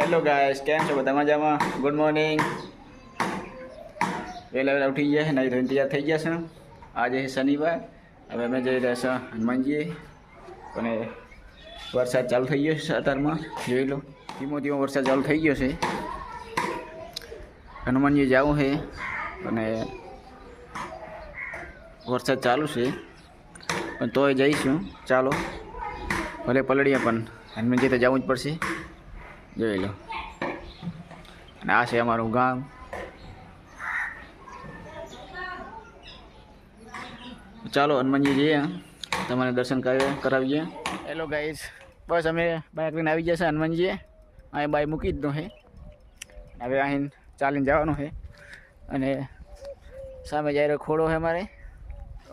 Hello guys કેમ છો? બધા મજામાં? ગુડ મોર્નિંગ વહેલા વહેલા ઉઠી ગયા છે નહીં ધોઈને તૈયાર થઈ ગયા છે. આજે છે શનિવાર, હવે અમે જઈ રહ્યા છીએ હનુમાનજીએ. અને વરસાદ ચાલુ થઈ ગયો છે અત્યારમાં, જોઈ લો. ધીમો ધીમો વરસાદ ચાલુ થઈ ગયો છે. હનુમાનજી જવું છે અને વરસાદ ચાલુ છે. પણ તોય જઈશું. ચાલો. ભલે પલળીએ પણ. હનુમાનજી તો જવું જ પડશે. જોઈ લો. અને આ છે અમારું ગામ. ચાલો હનુમાનજી જઈએ તમારે દર્શન કરાવીએ. હેલો ગાઈસ બસ અમે બાઇક લઈને આવી જશે હનુમાનજીએ. અહીં બાઇક મૂકી જ દો હે હવે અહીં ચાલીને જવાનું છે. અને સામે જઈ રહ્યો ખોડો છે અમારે.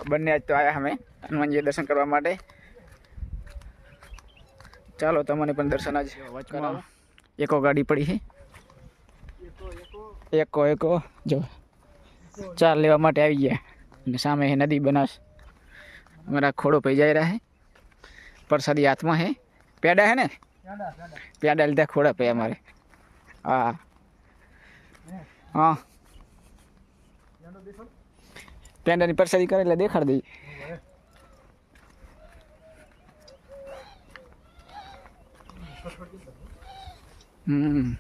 બંને આજ તો આવ્યા અમે હનુમાનજીએ દર્શન કરવા માટે. ચાલો તમને પણ દર્શન આજ વચમાં એકો ગાડી પડી છે એકો એકો જો ચાર લેવા માટે આવી ગયા અને સામે છે નદી બનાસ અમારા ખોડો પઈ જાય રહ્યા છે પ્રસાદી હાથમાં છે પેડા છે ને પેડા લીધા ખોડા પે અમારે હા હા પેંડાની પ્રસાદી કરે એટલે દેખાડ દઈ હમ.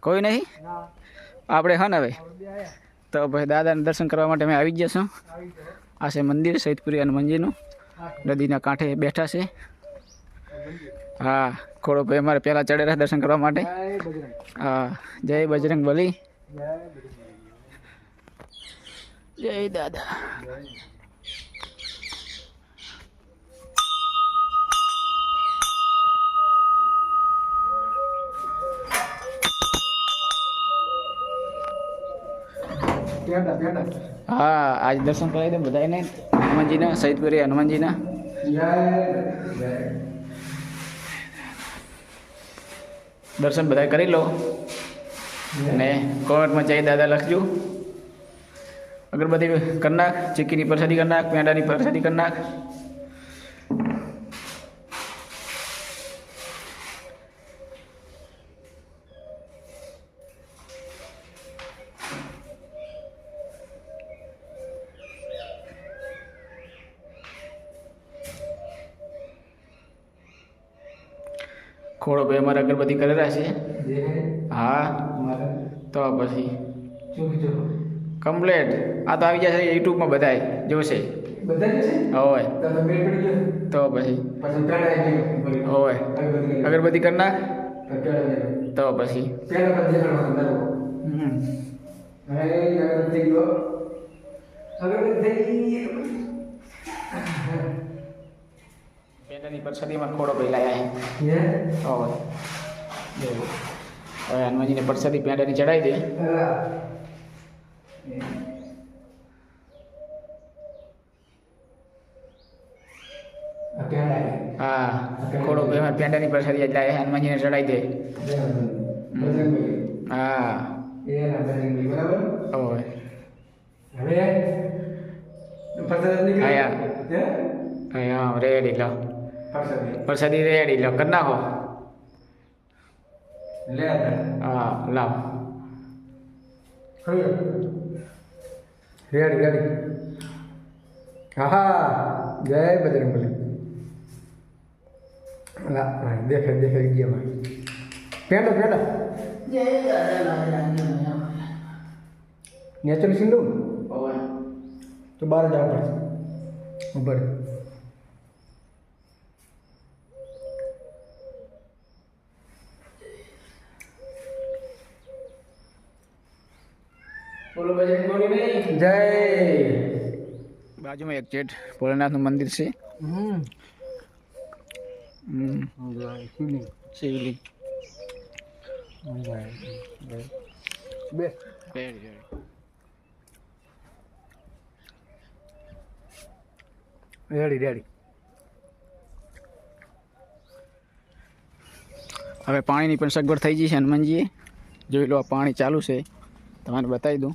કોઈ નહીં? આપણે હા ને હવે? તો ભાઈ દાદાને દર્શન કરવા માટે અમે આવી ગયા છું આ છે મંદિર, સૈદપુરી હનુમાનજીનું નદીના કાંઠે બેઠા છે. હા, ખોડો ભાઈ અમારે પહેલાં ચડેલા દર્શન કરવા માટે. હા, જય બજરંગ બલી. જય દાદા. હા આજ દર્શન કરાવી દે બધાને હનુમાનજીના સૈદપુરી હનુમાનજીના. દર્શન બધા કરી લો. અને કોમેન્ટમાં જય દાદા લખજો. અગરબત્તી કરી નાખ ચીકીની પ્રસાદી કરી નાખ પેંડાની પ્રસાદી કરી નાખ. ખોડો ભાઈ અમારે અગરબત્તી કરેલા છે. હા. તો પછી. કમ્પ્લેટ. આ તો આવી જશે યુટ્યુબમાં બધાય. જોશે. હોય. તો પછી. હોય. અગરબત્તી કરી તો પછી. હમ. પેંડાની પ્રસાદીમાં ખોડો ભાઈ લાયા છે હોય દેવું હવે હનુમાનજીને પ્રસાદી પેંડાની ચડાવી દે. હા. ખોડો પેંડાની પરસાદી છે હનુમાનજીને ચડાવી દે. હા અહીંયા રેડી લો. પ્રસાદી. રેડી લો કરી નાખો. હા લાવ. રેડી રેડી હા જય બજરંગબલી લા ભાઈ દેખે દેખાય ગયા ભાઈ પેડો પેડો નેચરલ સિંધુ તો બહાર જવું પડશે. ઉપર બોલો બજરંગ બોલી નહીં જય બાજુમાં એક જેઠ ભોલેનાથનું મંદિર છે. શિવલિંગ. Ready ready. હવે પાણીની પણ સગવડ થઈ ગઈ છે હનુમાનજીએ. જોઈ લો આ પાણી ચાલુ છે. તમારે બતાવી દઉં.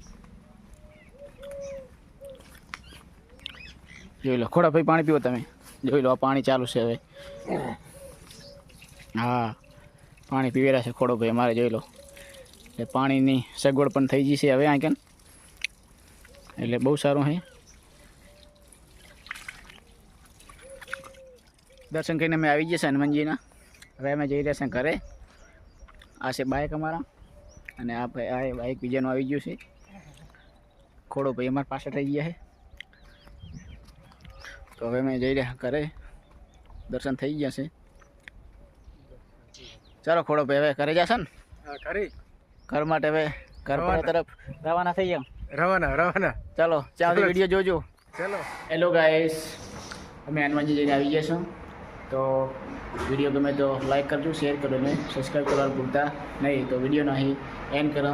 જોઈ લો. ખોડા ભાઈ પાણી પીવો તમે. જોઈ લો, આ પાણી ચાલુ છે હવે. હા, પાણી પીવેરા છે ખોડો ભાઈ અમારે, જોઈ લો. એટલે પાણીની સગવડ પણ થઈ ગઈ છે હવે આ કેમ એટલે બહુ સારું છે દર્શન કરીને અમે આવી ગયા છે હનુમાનજીના. હવે અમે જઈ રહ્યા છે ઘરે. આ છે બાઇક અમારા. અને આ આ બાઇક બીજાનું આવી ગયું છે. ખોડો ભાઈ અમારા પાસે થઈ ગયા છે. તો હવે અમે જઈ રહ્યા ઘરે. દર્શન થઈ ગયા છે. ચાલો ખોડો ભાઈ હવે ઘરે જશે ને? હા ઘર. માટે હવે ઘર તરફ રવાના થઈ ગયા. રવાના રવાના. ચાલો ચાલો વીડિયો જોજો. ચાલો. હેલો ગાઈસ અમે હનુમાનજી જઈને આવી ગયા છો. તો વીડિયો ગમે તો લાઈક કરજો શેર કરો ને સબસ્ક્રાઈબ કરવાનું ભૂલતા નહીં. તો વિડીયોનો નહીં એન્ડ કરો.